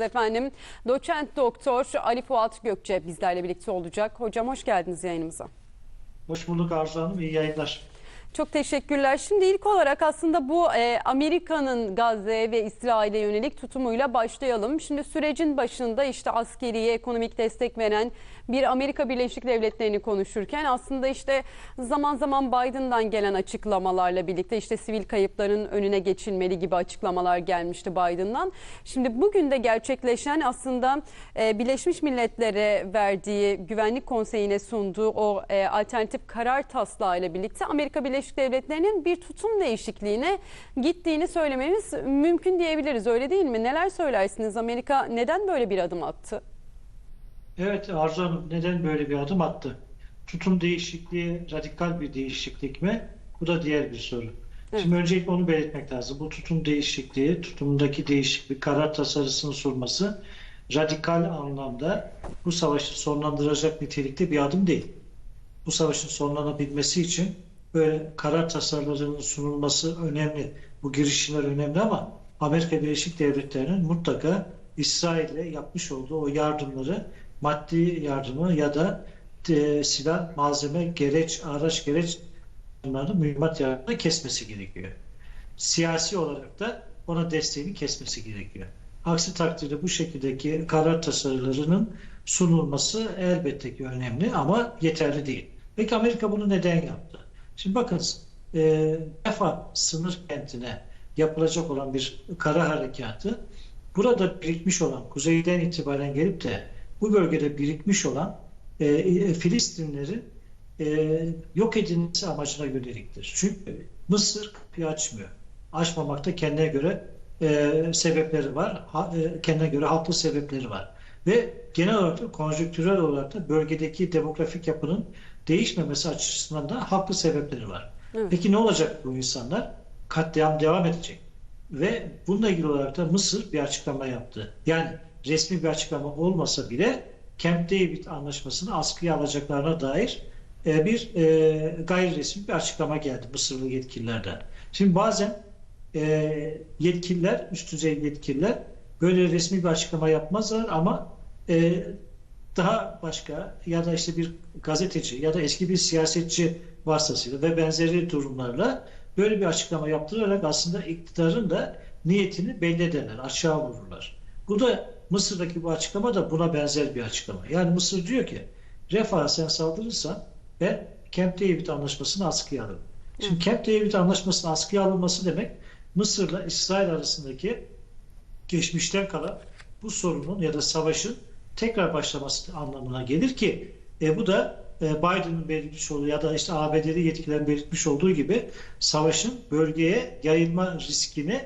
Efendim doçent doktor Ali Fuat Gökçe bizlerle birlikte olacak. Hocam hoş geldiniz yayınımıza. Hoş bulduk Arzu Hanım. İyi yayınlar. Çok teşekkürler. Şimdi ilk olarak aslında bu e, Amerika'nın Gazze ve İsrail'e yönelik tutumuyla başlayalım. Şimdi sürecin başında işte askeri, ekonomik destek veren bir Amerika Birleşik Devletleri'ni konuşurken aslında işte zaman zaman Biden'dan gelen açıklamalarla birlikte işte sivil kayıpların önüne geçilmeli gibi açıklamalar gelmişti Biden'dan. Şimdi bugün de gerçekleşen aslında e, Birleşmiş Milletler'e verdiği Güvenlik Konseyi'ne sunduğu o e, alternatif karar taslağı ile birlikte Amerika Birleşik Devletleri'nin bir tutum değişikliğine gittiğini söylememiz mümkün diyebiliriz. Öyle değil mi? Neler söylersiniz? Amerika neden böyle bir adım attı? Evet Arzu Hanım neden böyle bir adım attı? Tutum değişikliği radikal bir değişiklik mi? Bu da diğer bir soru. Evet. Şimdi öncelikle onu belirtmek lazım. Bu tutum değişikliği, tutumdaki değişiklik, karar tasarısının sunması radikal anlamda bu savaşı sonlandıracak nitelikte bir adım değil. Bu savaşın sonlanabilmesi için böyle karar tasarılarının sunulması önemli. Bu girişimler önemli ama Amerika Birleşik Devletleri'nin mutlaka İsrail'e yapmış olduğu o yardımları, maddi yardımı ya da e, silah, malzeme, gereç, araç, gereç yardımlarını, mühimmat yardımını kesmesi gerekiyor. Siyasi olarak da ona desteğini kesmesi gerekiyor. Aksi takdirde bu şekildeki karar tasarılarının sunulması elbette ki önemli ama yeterli değil. Peki Amerika bunu neden yaptı? Şimdi bakın e, Rafa sınır kentine yapılacak olan bir kara harekatı burada birikmiş olan kuzeyden itibaren gelip de bu bölgede birikmiş olan e, e, Filistinlerin e, yok edilmesi amacına yöneliktir. Çünkü Mısır kapıyı açmıyor. Açmamakta kendine göre e, sebepleri var. Ha, e, kendine göre haklı sebepleri var. Ve genel olarak da konjonktürel olarak da bölgedeki demografik yapının değişmemesi açısından da haklı sebepleri var. Evet. Peki ne olacak bu insanlar? Katliam devam edecek. Ve bununla ilgili olarak da Mısır bir açıklama yaptı. Yani resmi bir açıklama olmasa bile Camp David anlaşmasını askıya alacaklarına dair e, bir e, gayri resmi bir açıklama geldi Mısırlı yetkililerden. Şimdi bazen e, yetkililer, üst düzey yetkililer böyle resmi bir açıklama yapmazlar ama daha başka ya da işte bir gazeteci ya da eski bir siyasetçi vasıtasıyla ve benzeri durumlarla böyle bir açıklama yaptırarak aslında iktidarın da niyetini belli ederler, aşağı vururlar. Bu da Mısır'daki bu açıklama da buna benzer bir açıklama. Yani Mısır diyor ki Refah'a sen saldırırsan ben Camp David anlaşmasını askıya alırım. Şimdi Camp David anlaşmasının askıya alınması demek Mısır'la İsrail arasındaki geçmişten kalan bu sorunun ya da savaşın tekrar başlaması anlamına gelir ki e, bu da e, Biden'ın belirtmiş olduğu ya da işte ABD'li yetkililerin belirtmiş olduğu gibi savaşın bölgeye yayılma riskini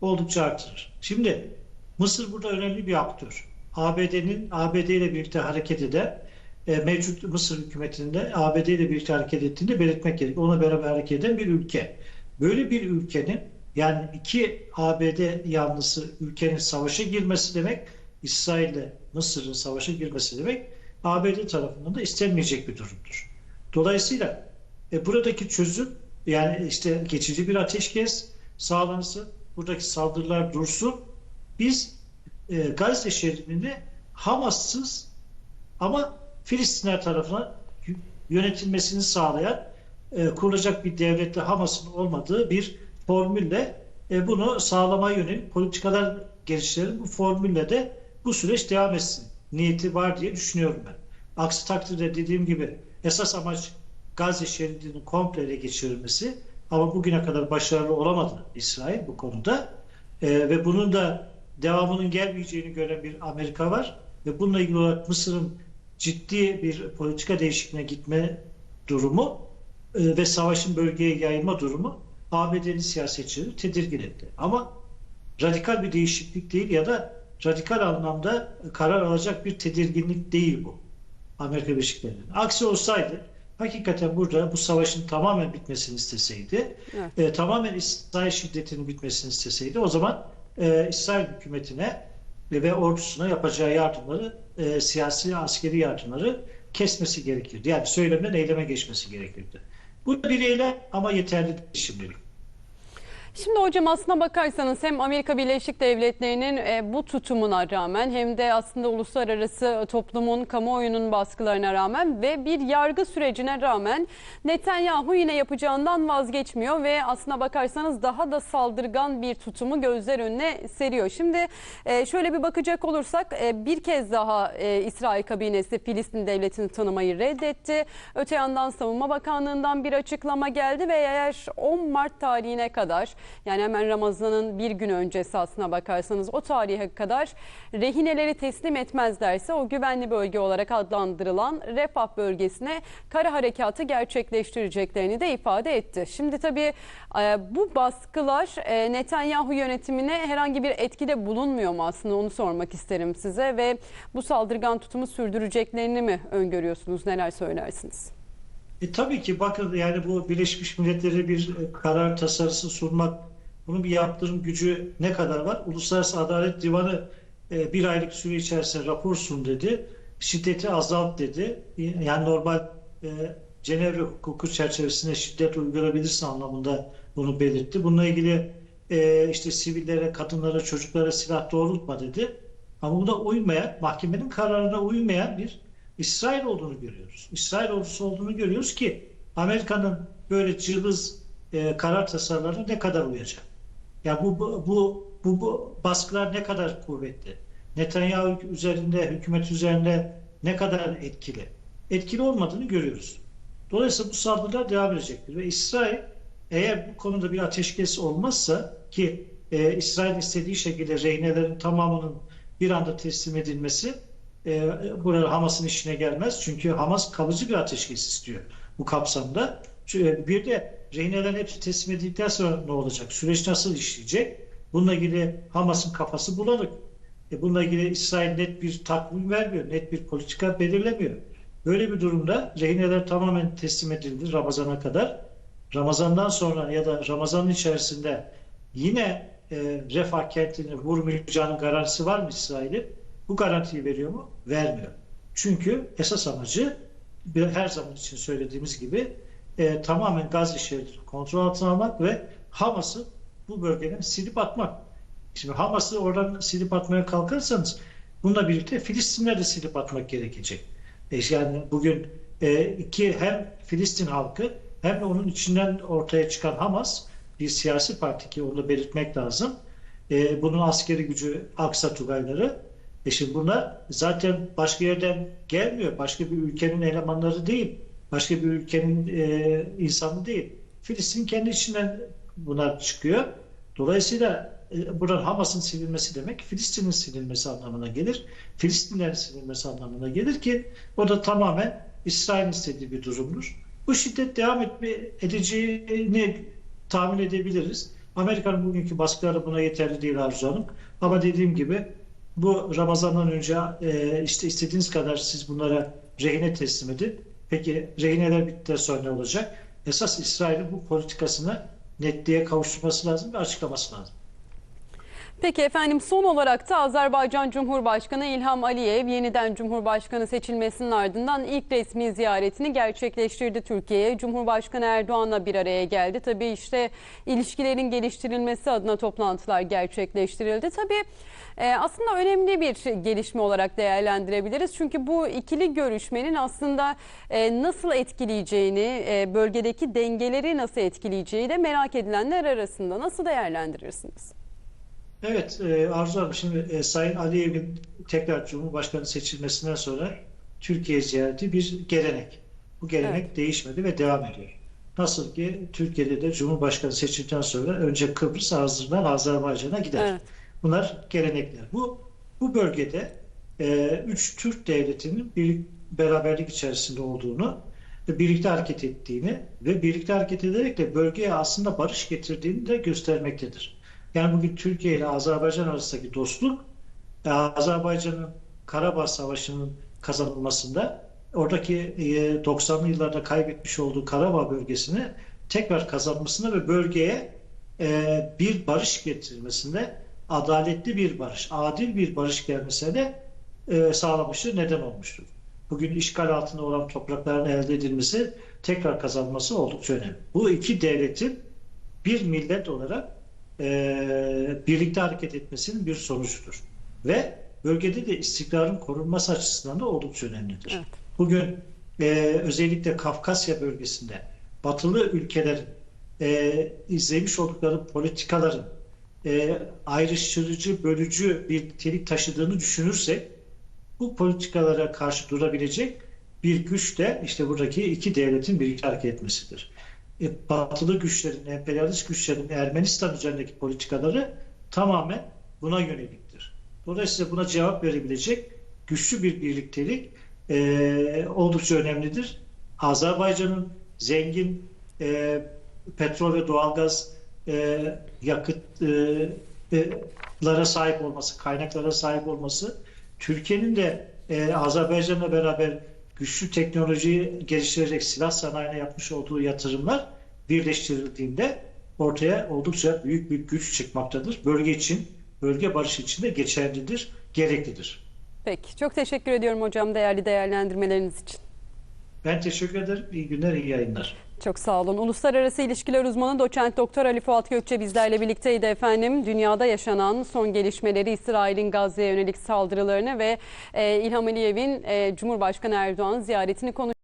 oldukça artırır. Şimdi Mısır burada önemli bir aktör. ABD'nin ABD ile birlikte hareket eden e, mevcut Mısır hükümetinde ABD ile birlikte hareket ettiğini belirtmek gerek. Ona beraber hareket eden bir ülke. Böyle bir ülkenin yani iki ABD yanlısı ülkenin savaşa girmesi demek İsrail ile Mısır'ın savaşa girmesi demek ABD tarafından da istenmeyecek bir durumdur. Dolayısıyla e, buradaki çözüm yani işte geçici bir ateşkes sağlansın, buradaki saldırılar dursun. Biz e, Gazze şeridini Hamas'sız ama Filistinler tarafından yönetilmesini sağlayan e, kurulacak bir devlette Hamas'ın olmadığı bir formülle e, bunu sağlamaya yönelik politikalar geliştirelim. Bu formülle de bu süreç devam etsin. Niyeti var diye düşünüyorum ben. Aksi takdirde dediğim gibi esas amaç Gazze şeridinin komple ele geçirilmesi ama bugüne kadar başarılı olamadı İsrail bu konuda. E, ve bunun da devamının gelmeyeceğini gören bir Amerika var ve bununla ilgili olarak Mısır'ın ciddi bir politika değişikliğine gitme durumu e, ve savaşın bölgeye yayılma durumu ABD'li siyasetçileri tedirgin etti. Ama radikal bir değişiklik değil ya da radikal anlamda karar alacak bir tedirginlik değil bu Amerika Birleşik Devletleri'nin. Aksi olsaydı hakikaten burada bu savaşın tamamen bitmesini isteseydi, Evet. e, tamamen İsrail şiddetinin bitmesini isteseydi o zaman e, İsrail hükümetine ve, ve ordusuna yapacağı yardımları, e, siyasi, askeri yardımları kesmesi gerekirdi. Yani söylemden eyleme geçmesi gerekirdi. Bu bir eylem ama yeterli değil şimdilik. Şimdi hocam aslına bakarsanız hem Amerika Birleşik Devletleri'nin e, bu tutumuna rağmen hem de aslında uluslararası toplumun, kamuoyunun baskılarına rağmen ve bir yargı sürecine rağmen Netanyahu yine yapacağından vazgeçmiyor ve aslına bakarsanız daha da saldırgan bir tutumu gözler önüne seriyor. Şimdi e, şöyle bir bakacak olursak e, bir kez daha İsrail kabinesi Filistin devletini tanımayı reddetti. Öte yandan Savunma Bakanlığı'ndan bir açıklama geldi ve eğer 10 Mart tarihine kadar yani hemen Ramazan'ın bir gün öncesi aslına bakarsanız o tarihe kadar rehineleri teslim etmezlerse o güvenli bölge olarak adlandırılan Refah bölgesine kara harekatı gerçekleştireceklerini de ifade etti. Şimdi tabii e, bu baskılar e, Netanyahu yönetimine herhangi bir etkide bulunmuyor mu aslında onu sormak isterim size ve bu saldırgan tutumu sürdüreceklerini mi öngörüyorsunuz neler söylersiniz? E, tabii ki bakın yani bu Birleşmiş Milletler'e bir e, karar tasarısı sunmak, bunun bir yaptırım gücü ne kadar var? Uluslararası Adalet Divanı e, bir aylık süre içerisinde rapor sun dedi. Şiddeti azalt dedi. Yani normal e, Cenevre hukuku çerçevesinde şiddet uygulayabilirsin anlamında bunu belirtti. Bununla ilgili e, işte sivillere, kadınlara, çocuklara silah doğrultma dedi. Ama buna uymayan, mahkemenin kararına uymayan bir İsrail olduğunu görüyoruz. İsrail ordusu olduğunu görüyoruz ki Amerika'nın böyle cılız e, karar tasarılarına ne kadar uyacak? Ya bu, bu bu bu bu baskılar ne kadar kuvvetli? Netanyahu üzerinde, hükümet üzerinde ne kadar etkili? Etkili olmadığını görüyoruz. Dolayısıyla bu saldırılar devam edecektir ve İsrail eğer bu konuda bir ateşkes olmazsa ki e, İsrail istediği şekilde rehinelerin tamamının bir anda teslim edilmesi e, burada Hamas'ın işine gelmez. Çünkü Hamas kalıcı bir ateşkes istiyor bu kapsamda. Çünkü bir de rehinelerin hepsi teslim edildikten sonra ne olacak? Süreç nasıl işleyecek? Bununla ilgili Hamas'ın kafası bulanık. E bununla ilgili İsrail net bir takvim vermiyor, net bir politika belirlemiyor. Böyle bir durumda rehineler tamamen teslim edildi Ramazan'a kadar. Ramazan'dan sonra ya da Ramazan'ın içerisinde yine e, refah kentini vurmayacağının garantisi var mı İsrail'in? Bu garantiyi veriyor mu? Vermiyor. Çünkü esas amacı her zaman için söylediğimiz gibi e, tamamen Gazze şeridini kontrol altına almak ve Hamas'ı bu bölgeden silip atmak. Şimdi Hamas'ı oradan silip atmaya kalkarsanız bununla birlikte Filistinleri de silip atmak gerekecek. E, yani bugün e, iki hem Filistin halkı hem de onun içinden ortaya çıkan Hamas bir siyasi parti ki onu belirtmek lazım. E, bunun askeri gücü Aksa Tugayları e şimdi bunlar zaten başka yerden gelmiyor. Başka bir ülkenin elemanları değil. Başka bir ülkenin e, insanı değil. Filistin kendi içinden bunlar çıkıyor. Dolayısıyla e, buradan Hamas'ın silinmesi demek Filistin'in silinmesi anlamına gelir. Filistinlerin silinmesi anlamına gelir ki o da tamamen İsrail'in istediği bir durumdur. Bu şiddet devam etme, edeceğini tahmin edebiliriz. Amerika'nın bugünkü baskıları buna yeterli değil Arzu Hanım. Ama dediğim gibi bu Ramazan'dan önce e, işte istediğiniz kadar siz bunlara rehine teslim edin. Peki rehineler bittikten sonra ne olacak? Esas İsrail'in bu politikasını netliğe kavuşturması lazım ve açıklaması lazım. Peki efendim son olarak da Azerbaycan Cumhurbaşkanı İlham Aliyev yeniden Cumhurbaşkanı seçilmesinin ardından ilk resmi ziyaretini gerçekleştirdi Türkiye'ye. Cumhurbaşkanı Erdoğan'la bir araya geldi. Tabii işte ilişkilerin geliştirilmesi adına toplantılar gerçekleştirildi. Tabii e, aslında önemli bir gelişme olarak değerlendirebiliriz. Çünkü bu ikili görüşmenin aslında e, nasıl etkileyeceğini, e, bölgedeki dengeleri nasıl etkileyeceği de merak edilenler arasında. Nasıl değerlendirirsiniz? Evet e, Arzu Hanım şimdi e, Sayın Aliyev'in tekrar Cumhurbaşkanı seçilmesinden sonra Türkiye ziyareti bir gelenek. Bu gelenek Evet. değişmedi ve devam ediyor. Nasıl ki Türkiye'de de Cumhurbaşkanı seçildikten sonra önce Kıbrıs ardından Azerbaycan'a gider. Evet. Bunlar gelenekler. Bu bu bölgede e, üç Türk devletinin bir beraberlik içerisinde olduğunu ve birlikte hareket ettiğini ve birlikte hareket ederek de bölgeye aslında barış getirdiğini de göstermektedir. Yani bugün Türkiye ile Azerbaycan arasındaki dostluk e, Azerbaycan'ın Karabağ Savaşı'nın kazanılmasında oradaki e, 90'lı yıllarda kaybetmiş olduğu Karabağ bölgesini tekrar kazanmasına ve bölgeye e, bir barış getirilmesinde adaletli bir barış, adil bir barış gelmesine de e, sağlamıştır, neden olmuştur. Bugün işgal altında olan toprakların elde edilmesi, tekrar kazanması oldukça önemli. Bu iki devletin bir millet olarak e, birlikte hareket etmesinin bir sonucudur. Ve bölgede de istikrarın korunması açısından da oldukça önemlidir. Evet. Bugün e, özellikle Kafkasya bölgesinde batılı ülkelerin e, izlemiş oldukları politikaların e, ayrıştırıcı, bölücü bir nitelik taşıdığını düşünürsek bu politikalara karşı durabilecek bir güç de işte buradaki iki devletin birlikte hareket etmesidir. E, batılı güçlerin, emperyalist güçlerin Ermenistan üzerindeki politikaları tamamen buna yöneliktir. Dolayısıyla buna cevap verebilecek güçlü bir birliktelik e, oldukça önemlidir. Azerbaycan'ın zengin e, petrol ve doğalgaz e, yakıtlara sahip olması, kaynaklara sahip olması, Türkiye'nin de e, Azerbaycan'la beraber güçlü teknolojiyi geliştirecek silah sanayine yapmış olduğu yatırımlar birleştirildiğinde ortaya oldukça büyük bir güç çıkmaktadır. Bölge için, bölge barışı için de geçerlidir, gereklidir. Peki çok teşekkür ediyorum hocam değerli değerlendirmeleriniz için. Ben teşekkür ederim. İyi günler, iyi yayınlar. Çok sağ olun. Uluslararası İlişkiler Uzmanı Doçent Doktor Ali Fuat Gökçe bizlerle birlikteydi efendim. Dünyada yaşanan son gelişmeleri, İsrail'in Gazze'ye yönelik saldırılarını ve e, İlham Aliyev'in e, Cumhurbaşkanı Erdoğan ziyaretini konuştuk.